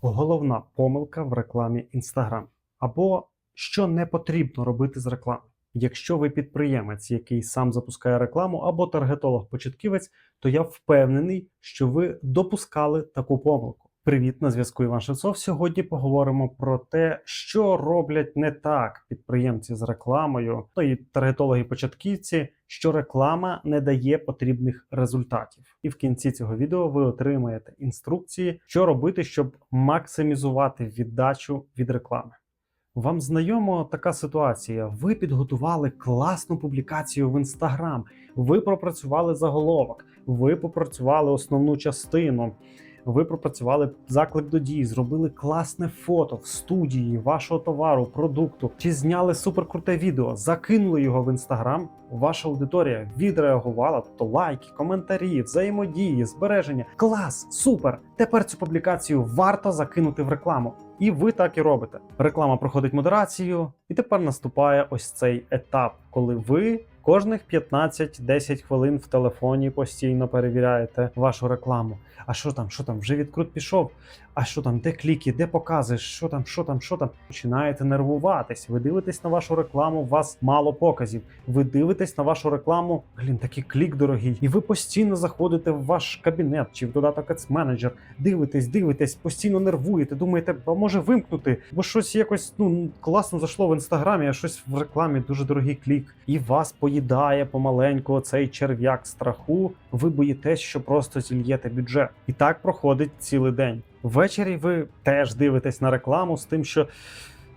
Головна помилка в рекламі Instagram. Або що не потрібно робити з реклами. Якщо ви підприємець, який сам запускає рекламу, або таргетолог-початківець, то я впевнений, що ви допускали таку помилку. Привіт, на зв'язку Іван Шевцов. Сьогодні поговоримо про те, що роблять не так підприємці з рекламою, ну і таргетологи-початківці, що реклама не дає потрібних результатів. І в кінці цього відео ви отримаєте інструкції, що робити, щоб максимізувати віддачу від реклами. Вам знайома така ситуація. Ви підготували класну публікацію в Instagram, ви пропрацювали заголовок, ви попрацювали основну частину. Ви пропрацювали заклик до дії, зробили класне фото в студії вашого товару, продукту, чи зняли суперкруте відео, закинули його в інстаграм. Ваша аудиторія відреагувала, тобто лайки, коментарі, взаємодії, збереження. Клас, супер! Тепер цю публікацію варто закинути в рекламу. І ви так і робите. Реклама проходить модерацію, і тепер наступає ось цей етап, коли ви кожних 15-10 хвилин в телефоні постійно перевіряєте вашу рекламу. А що там, що там, вже відкрут пішов? А що там, де кліки, де покази, що там, що там, що там? Починаєте нервуватись. Ви дивитесь на вашу рекламу, у вас мало показів. Ви дивитесь на вашу рекламу, блін, такий клік дорогий. І ви постійно заходите в ваш кабінет чи в додаток Ads Manager, дивитесь, дивитесь, постійно нервуєте, думаєте, а може вимкнути, бо щось якось ну класно зайшло в інстаграмі, а щось в рекламі дуже дорогий клік. І вас поїдає помаленьку цей черв'як страху. Ви боїтесь, що просто зільєте бюджет. І так проходить цілий день. Ввечері ви теж дивитесь на рекламу з тим, що.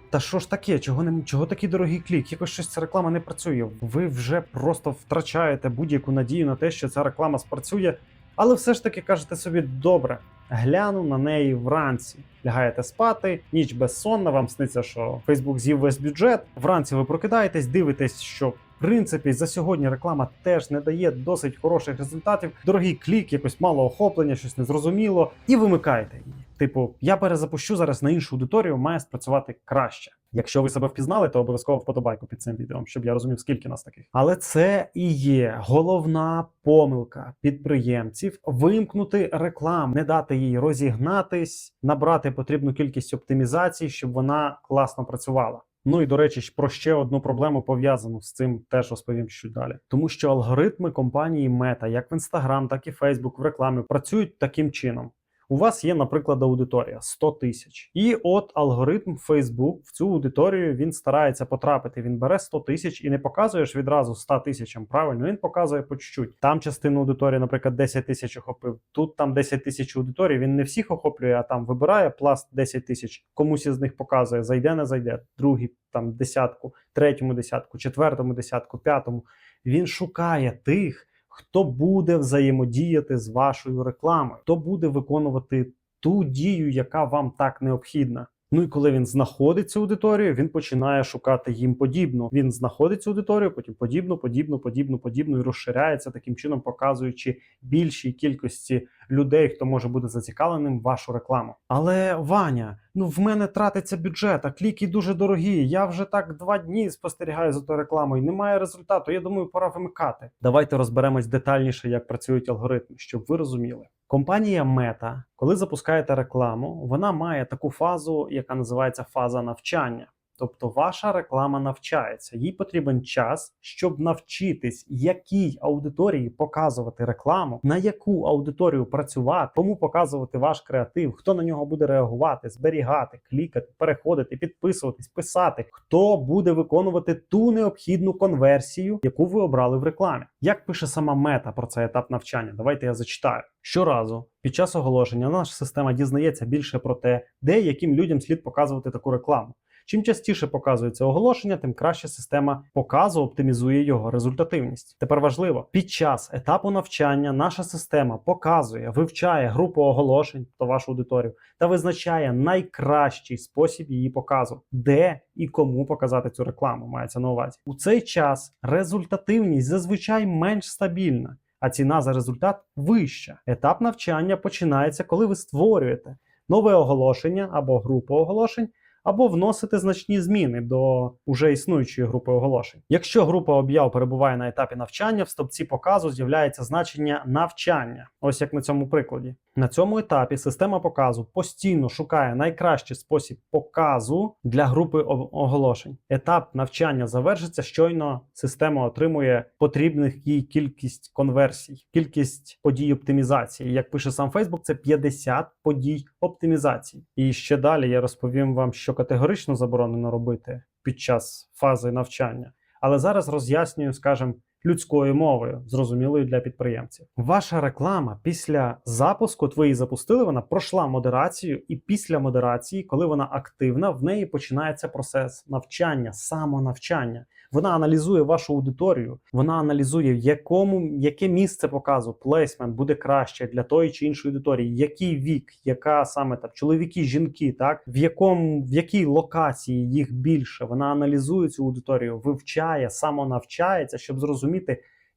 Та що ж таке? Чого не чого такий дорогий клік? Якось щось ця реклама не працює. Ви вже просто втрачаєте будь-яку надію на те, що ця реклама спрацює, але все ж таки кажете собі, добре, гляну на неї вранці. Лягаєте спати, ніч безсонна, вам сниться, що Фейсбук з'їв весь бюджет. Вранці ви прокидаєтесь, дивитесь, що принципі за сьогодні реклама теж не дає досить хороших результатів. Дорогий клік, якось мало охоплення, щось незрозуміло, і вимикаєте її. Типу, я перезапущу зараз на іншу аудиторію, має спрацювати краще. Якщо ви себе впізнали, то обов'язково вподобайку під цим відео, щоб я розумів, скільки нас таких. Але це і є головна помилка підприємців вимкнути рекламу, не дати їй розігнатись, набрати потрібну кількість оптимізацій, щоб вона класно працювала. Ну і до речі, про ще одну проблему пов'язану з цим теж розповім чуть далі. Тому що алгоритми компанії Мета, як в Instagram, так і Facebook в рекламі працюють таким чином. У вас є, наприклад, аудиторія 100 тисяч, і от алгоритм Facebook в цю аудиторію він старається потрапити. Він бере 100 тисяч і не показує ж відразу 100 тисячам. Правильно, він показує по чуть-чуть. Там частину аудиторії, наприклад, 10 тисяч охопив. Тут там 10 тисяч аудиторії. Він не всіх охоплює, а там вибирає пласт 10 тисяч. Комусь із них показує, зайде, не зайде. Другий там десятку, третьому десятку, четвертому десятку, п'ятому. Він шукає тих хто буде взаємодіяти з вашою рекламою, хто буде виконувати ту дію, яка вам так необхідна. Ну і коли він знаходить цю аудиторію, він починає шукати їм подібну. Він знаходить цю аудиторію, потім подібну, подібну, подібну, подібну і розширяється таким чином, показуючи більшій кількості людей, хто може бути зацікавленим в вашу рекламу. Але Ваня, ну в мене тратиться бюджет, а кліки дуже дорогі. Я вже так два дні спостерігаю за тою рекламою. Немає результату. Я думаю, пора вимикати. Давайте розберемось детальніше, як працюють алгоритми, щоб ви розуміли. Компанія Meta, коли запускаєте рекламу, вона має таку фазу, яка називається фаза навчання. Тобто ваша реклама навчається, їй потрібен час, щоб навчитись, якій аудиторії показувати рекламу, на яку аудиторію працювати, кому показувати ваш креатив, хто на нього буде реагувати, зберігати, клікати, переходити, підписуватись, писати, хто буде виконувати ту необхідну конверсію, яку ви обрали в рекламі. Як пише сама мета про цей етап навчання? Давайте я зачитаю. Щоразу під час оголошення наша система дізнається більше про те, де яким людям слід показувати таку рекламу. Чим частіше показується оголошення, тим краще система показу оптимізує його результативність. Тепер важливо, під час етапу навчання наша система показує, вивчає групу оголошень, то вашу аудиторію, та визначає найкращий спосіб її показу, де і кому показати цю рекламу. Мається на увазі. У цей час результативність зазвичай менш стабільна. А ціна за результат вища. Етап навчання починається, коли ви створюєте нове оголошення або групу оголошень, або вносити значні зміни до уже існуючої групи оголошень. Якщо група об'яв перебуває на етапі навчання, в стопці показу з'являється значення навчання. Ось як на цьому прикладі. На цьому етапі система показу постійно шукає найкращий спосіб показу для групи оголошень. Етап навчання завершиться, щойно система отримує потрібних їй кількість конверсій, кількість подій оптимізації. Як пише сам Facebook, це 50 подій оптимізації. І ще далі я розповім вам, що категорично заборонено робити під час фази навчання. Але зараз роз'яснюю, скажімо, людською мовою, зрозумілою для підприємців. Ваша реклама після запуску, от ви її запустили, вона пройшла модерацію, і після модерації, коли вона активна, в неї починається процес навчання, самонавчання. Вона аналізує вашу аудиторію, вона аналізує, якому яке місце показу плейсмент буде краще для тої чи іншої аудиторії, який вік, яка саме там чоловіки, жінки, так в якому в якій локації їх більше. Вона аналізує цю аудиторію, вивчає, самонавчається, щоб зрозуміти.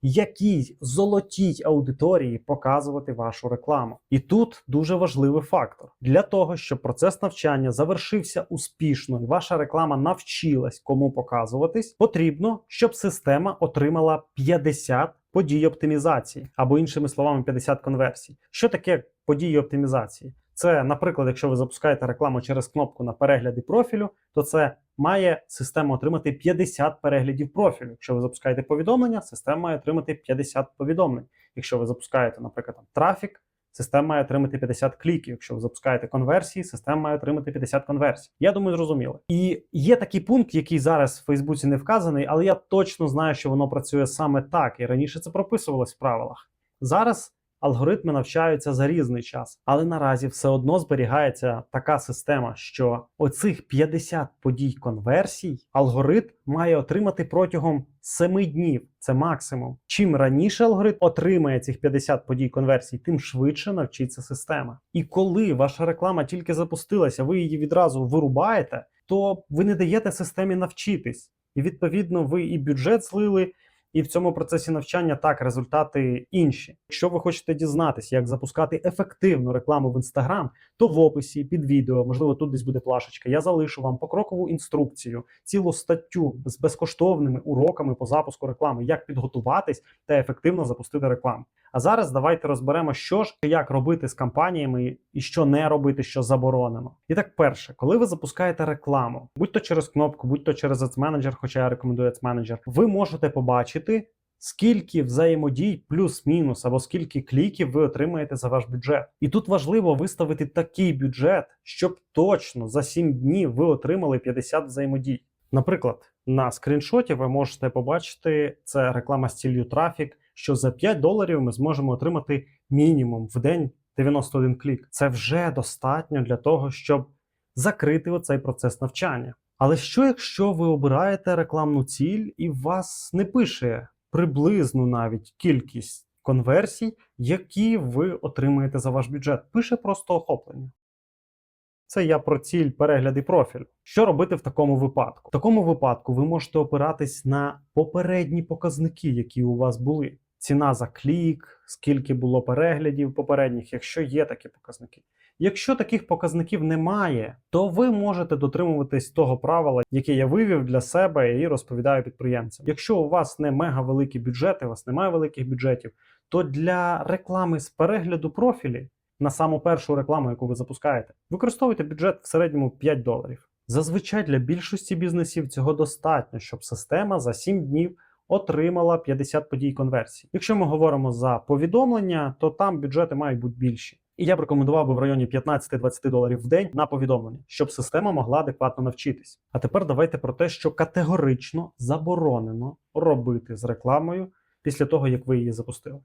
Якій золотій аудиторії показувати вашу рекламу, і тут дуже важливий фактор для того, щоб процес навчання завершився успішно, і ваша реклама навчилась кому показуватись, потрібно, щоб система отримала 50 подій оптимізації, або іншими словами, 50 конверсій. Що таке події оптимізації? Це, наприклад, якщо ви запускаєте рекламу через кнопку на перегляди профілю, то це має система отримати 50 переглядів профілю. Якщо ви запускаєте повідомлення, система має отримати 50 повідомлень. Якщо ви запускаєте, наприклад, там, трафік, система має отримати 50 кліків. Якщо ви запускаєте конверсії, система має отримати 50 конверсій. Я думаю, зрозуміло. І є такий пункт, який зараз в Фейсбуці не вказаний, але я точно знаю, що воно працює саме так, і раніше це прописувалось в правилах. Зараз алгоритми навчаються за різний час, але наразі все одно зберігається така система, що оцих 50 подій конверсій алгоритм має отримати протягом 7 днів. Це максимум. Чим раніше алгоритм отримає цих 50 подій конверсій, тим швидше навчиться система. І коли ваша реклама тільки запустилася, ви її відразу вирубаєте, то ви не даєте системі навчитись. І відповідно ви і бюджет злили, і в цьому процесі навчання так результати інші. Якщо ви хочете дізнатися, як запускати ефективну рекламу в Instagram, то в описі під відео, можливо, тут десь буде плашечка. Я залишу вам покрокову інструкцію, цілу статтю з безкоштовними уроками по запуску реклами, як підготуватись та ефективно запустити рекламу. А зараз давайте розберемо, що ж і як робити з кампаніями і що не робити, що заборонено. І так, перше, коли ви запускаєте рекламу, будь то через кнопку, будь то через Ads Manager, хоча я рекомендую Ads Manager, ви можете побачити. Скільки взаємодій плюс-мінус або скільки кліків ви отримаєте за ваш бюджет, і тут важливо виставити такий бюджет, щоб точно за 7 днів ви отримали 50 взаємодій. Наприклад, на скріншоті ви можете побачити це реклама з ціллю трафік, що за 5 доларів ми зможемо отримати мінімум в день 91 клік. Це вже достатньо для того, щоб закрити оцей процес навчання. Але що якщо ви обираєте рекламну ціль і вас не пише приблизну навіть кількість конверсій, які ви отримаєте за ваш бюджет? Пише просто охоплення. Це я про ціль перегляди профілю. Що робити в такому випадку? В такому випадку ви можете опиратись на попередні показники, які у вас були. Ціна за клік, скільки було переглядів попередніх, якщо є такі показники. Якщо таких показників немає, то ви можете дотримуватись того правила, яке я вивів для себе і розповідаю підприємцям. Якщо у вас не мега великі бюджети, у вас немає великих бюджетів, то для реклами з перегляду профілі на саму першу рекламу, яку ви запускаєте, використовуйте бюджет в середньому 5 доларів. Зазвичай для більшості бізнесів цього достатньо, щоб система за 7 днів отримала 50 подій конверсії. Якщо ми говоримо за повідомлення, то там бюджети мають бути більші. І я б рекомендував би в районі 15-20 доларів в день на повідомлення, щоб система могла адекватно навчитись. А тепер давайте про те, що категорично заборонено робити з рекламою після того, як ви її запустили.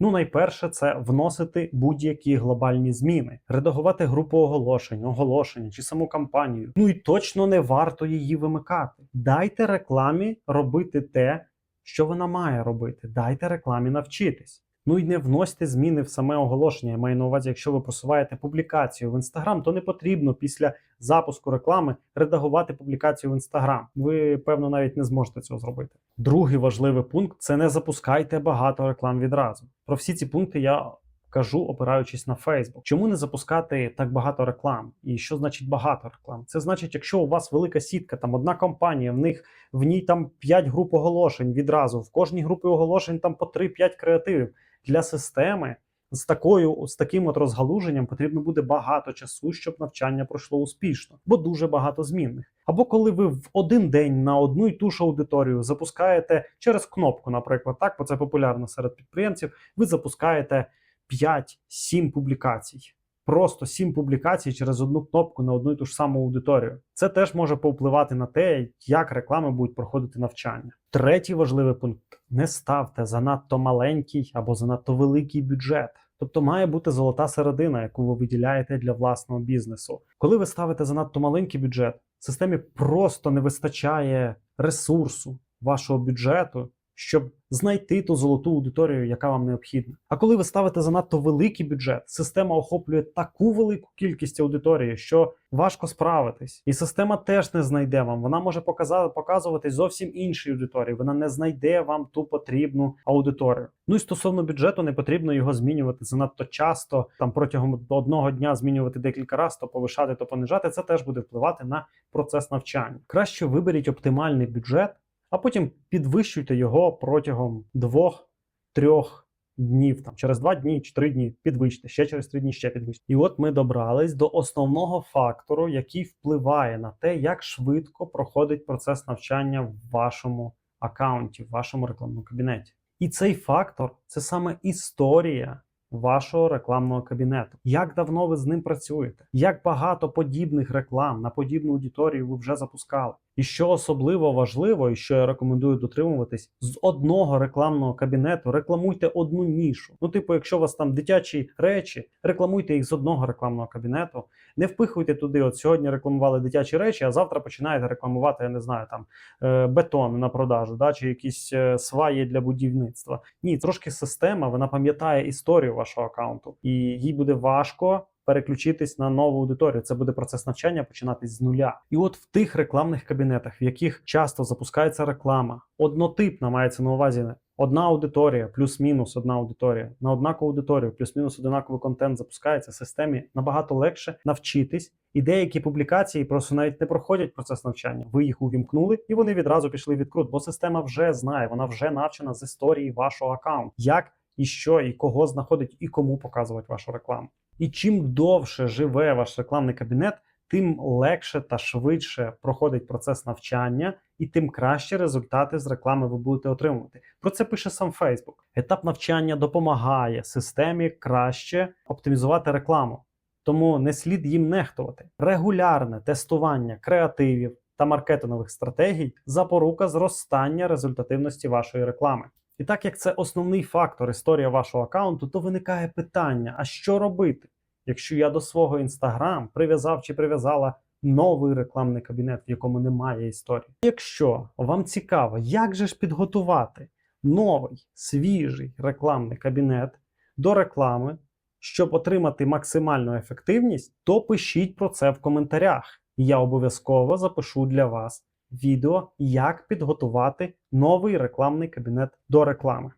Ну, найперше, це вносити будь-які глобальні зміни, редагувати групу оголошень, оголошення чи саму кампанію. Ну і точно не варто її вимикати. Дайте рекламі робити те, що вона має робити. Дайте рекламі навчитись. Ну і не вносьте зміни в саме оголошення. Я маю на увазі, якщо ви просуваєте публікацію в Instagram, то не потрібно після запуску реклами редагувати публікацію в Instagram. Ви, певно, навіть не зможете цього зробити. Другий важливий пункт це не запускайте багато реклам відразу. Про всі ці пункти я кажу, опираючись на Facebook. Чому не запускати так багато реклам? І що значить багато реклам? Це значить, якщо у вас велика сітка, там одна компанія, в них в ній там 5 груп оголошень відразу. В кожній групі оголошень там по 3-5 креативів для системи. З такою з таким от розгалуженням потрібно буде багато часу, щоб навчання пройшло успішно, бо дуже багато змінних. Або коли ви в один день на одну й ту ж аудиторію запускаєте через кнопку, наприклад, так, бо це популярно серед підприємців. Ви запускаєте 5-7 публікацій. Просто 7 публікацій через одну кнопку на одну і ту ж саму аудиторію. Це теж може повпливати на те, як реклами будуть проходити навчання. Третій важливий пункт: не ставте занадто маленький або занадто великий бюджет. Тобто має бути золота середина, яку ви виділяєте для власного бізнесу. Коли ви ставите занадто маленький бюджет, системі просто не вистачає ресурсу вашого бюджету, щоб знайти ту золоту аудиторію, яка вам необхідна. А коли ви ставите занадто великий бюджет, система охоплює таку велику кількість аудиторії, що важко справитись, і система теж не знайде вам. Вона може показати показувати зовсім іншій аудиторії. Вона не знайде вам ту потрібну аудиторію. Ну і стосовно бюджету, не потрібно його змінювати занадто часто. Там протягом одного дня змінювати декілька разів, то повишати, то понижати. Це теж буде впливати на процес навчання. Краще виберіть оптимальний бюджет а потім підвищуйте його протягом двох-трьох днів. Там через два дні чи три дні підвищте, ще через три дні ще підвищте. І от ми добрались до основного фактору, який впливає на те, як швидко проходить процес навчання в вашому аккаунті, в вашому рекламному кабінеті. І цей фактор це саме історія. Вашого рекламного кабінету. Як давно ви з ним працюєте? Як багато подібних реклам на подібну аудиторію ви вже запускали? І що особливо важливо, і що я рекомендую дотримуватись, з одного рекламного кабінету рекламуйте одну нішу. Ну, типу, якщо у вас там дитячі речі, рекламуйте їх з одного рекламного кабінету. Не впихуйте туди. От сьогодні рекламували дитячі речі, а завтра починаєте рекламувати, я не знаю, там е, бетон на продажу, да, чи якісь е, сваї для будівництва. Ні, трошки система, вона пам'ятає історію вашого аккаунту, і їй буде важко переключитись на нову аудиторію. Це буде процес навчання починатись з нуля. І от в тих рекламних кабінетах, в яких часто запускається реклама, однотипна мається на увазі. Одна аудиторія, плюс-мінус одна аудиторія, на однакову аудиторію, плюс-мінус однаковий контент запускається в системі набагато легше навчитись. І деякі публікації просто навіть не проходять процес навчання. Ви їх увімкнули, і вони відразу пішли відкрут, бо система вже знає, вона вже навчена з історії вашого аккаунту, як і що, і кого знаходить, і кому показувати вашу рекламу. І чим довше живе ваш рекламний кабінет, тим легше та швидше проходить процес навчання, і тим кращі результати з реклами ви будете отримувати. Про це пише сам Facebook. Етап навчання допомагає системі краще оптимізувати рекламу, тому не слід їм нехтувати. Регулярне тестування креативів та маркетингових стратегій запорука зростання результативності вашої реклами. І так як це основний фактор історія вашого аккаунту, то виникає питання: а що робити, якщо я до свого інстаграм прив'язав чи прив'язала новий рекламний кабінет, в якому немає історії? Якщо вам цікаво, як же ж підготувати новий свіжий рекламний кабінет до реклами, щоб отримати максимальну ефективність, то пишіть про це в коментарях. Я обов'язково запишу для вас відео, як підготувати новий рекламний кабінет до реклами.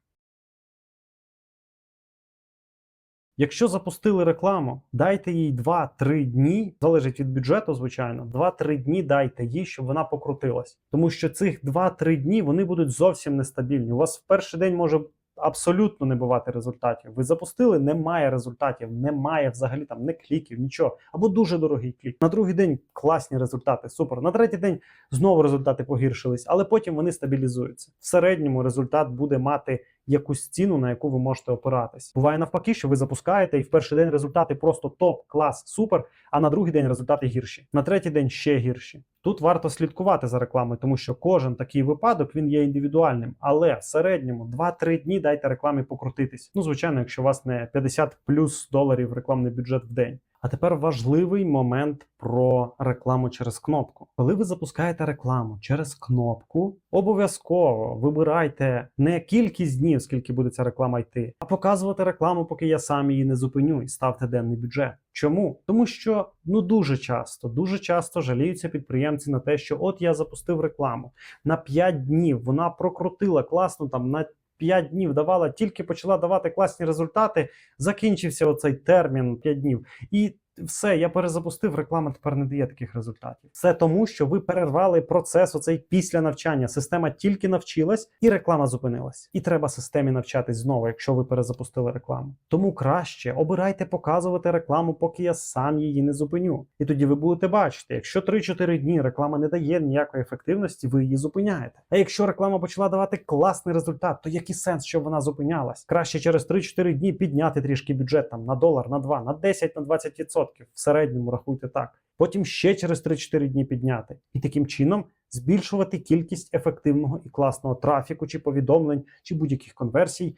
Якщо запустили рекламу, дайте їй 2-3 дні, залежить від бюджету, звичайно, 2-3 дні дайте їй, щоб вона покрутилась. Тому що цих 2-3 дні вони будуть зовсім нестабільні. У вас в перший день може абсолютно не бувати результатів. Ви запустили, немає результатів, немає взагалі там не кліків, нічого. Або дуже дорогий клік. На другий день класні результати, супер. На третій день знову результати погіршились, але потім вони стабілізуються. В середньому результат буде мати якусь ціну, на яку ви можете опиратись. Буває навпаки, що ви запускаєте, і в перший день результати просто топ, клас, супер. А на другий день результати гірші. На третій день ще гірші. Тут варто слідкувати за рекламою, тому що кожен такий випадок він є індивідуальним. Але в середньому 2-3 дні дайте рекламі покрутитись. Ну, звичайно, якщо у вас не 50 плюс доларів рекламний бюджет в день. А тепер важливий момент про рекламу через кнопку. Коли ви запускаєте рекламу через кнопку, обов'язково вибирайте не кількість днів, скільки буде ця реклама йти, а показувати рекламу, поки я сам її не зупиню, і ставте денний бюджет. Чому? Тому що ну дуже часто, дуже часто жаліються підприємці на те, що от я запустив рекламу на 5 днів, вона прокрутила класно там на 5 днів давала, тільки почала давати класні результати. Закінчився оцей термін 5 днів. І все, я перезапустив, реклама тепер не дає таких результатів. Це тому, що ви перервали процес оцей після навчання. Система тільки навчилась, і реклама зупинилась. І треба системі навчатись знову, якщо ви перезапустили рекламу. Тому краще обирайте показувати рекламу, поки я сам її не зупиню. І тоді ви будете бачити, якщо 3-4 дні реклама не дає ніякої ефективності, ви її зупиняєте. А якщо реклама почала давати класний результат, то який сенс, щоб вона зупинялась? Краще через 3-4 дні підняти трішки бюджет там на долар, на 2, на 10, на 20%. В середньому рахуйте так. Потім ще через 3-4 дні підняти. І таким чином збільшувати кількість ефективного і класного трафіку, чи повідомлень, чи будь-яких конверсій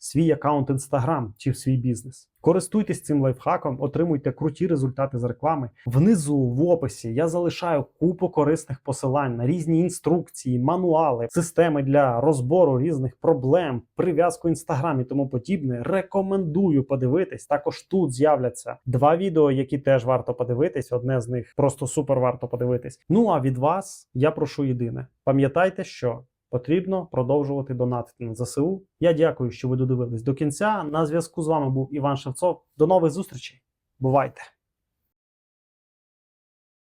свій аккаунт Instagram чи в свій бізнес. Користуйтесь цим лайфхаком, отримуйте круті результати з реклами. Внизу в описі я залишаю купу корисних посилань на різні інструкції, мануали, системи для розбору різних проблем, прив'язку Instagram і тому подібне. Рекомендую подивитись. Також тут з'являться два відео, які теж варто подивитись. Одне з них просто супер варто подивитись. Ну а від вас я прошу єдине: пам'ятайте, що. Потрібно продовжувати донатити на ЗСУ. Я дякую, що ви додивились до кінця. На зв'язку з вами був Іван Шевцов. До нових зустрічей. Бувайте!